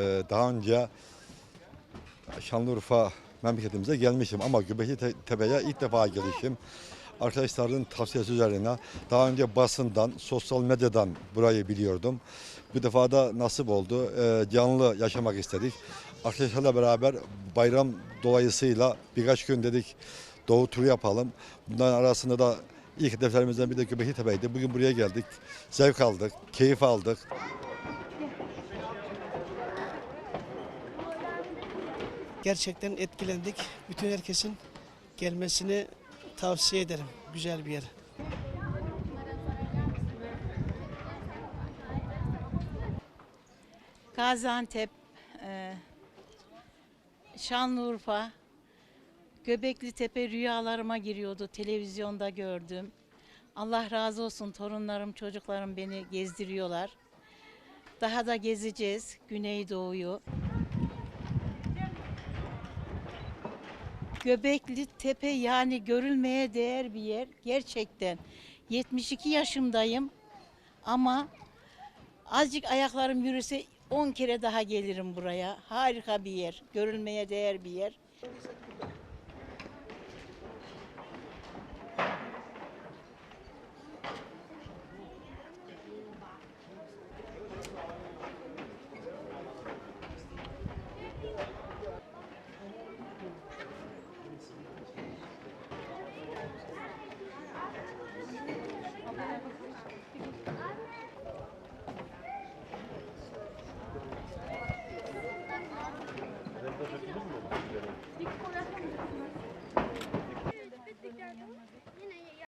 daha önce Şanlıurfa memleketimize gelmişim ama Göbekli Te- Tepe'ye ilk defa gelişim. Arkadaşların tavsiyesi üzerine daha önce basından, sosyal medyadan burayı biliyordum. Bu defa da nasip oldu. Ee, canlı yaşamak istedik. Arkadaşlarla beraber bayram dolayısıyla birkaç gün dedik doğu turu yapalım. Bunların arasında da ilk hedeflerimizden biri de Göbekli Tepe'ydi. Bugün buraya geldik. Zevk aldık, keyif aldık. Gerçekten etkilendik. Bütün herkesin gelmesini tavsiye ederim. Güzel bir yer. Gaziantep, e, Şanlıurfa, Göbekli Tepe rüyalarıma giriyordu. Televizyonda gördüm. Allah razı olsun torunlarım, çocuklarım beni gezdiriyorlar. Daha da gezeceğiz Güneydoğu'yu. Göbekli Tepe yani görülmeye değer bir yer. Gerçekten 72 yaşımdayım ama azıcık ayaklarım yürüse 10 kere daha gelirim buraya. Harika bir yer, görülmeye değer bir yer.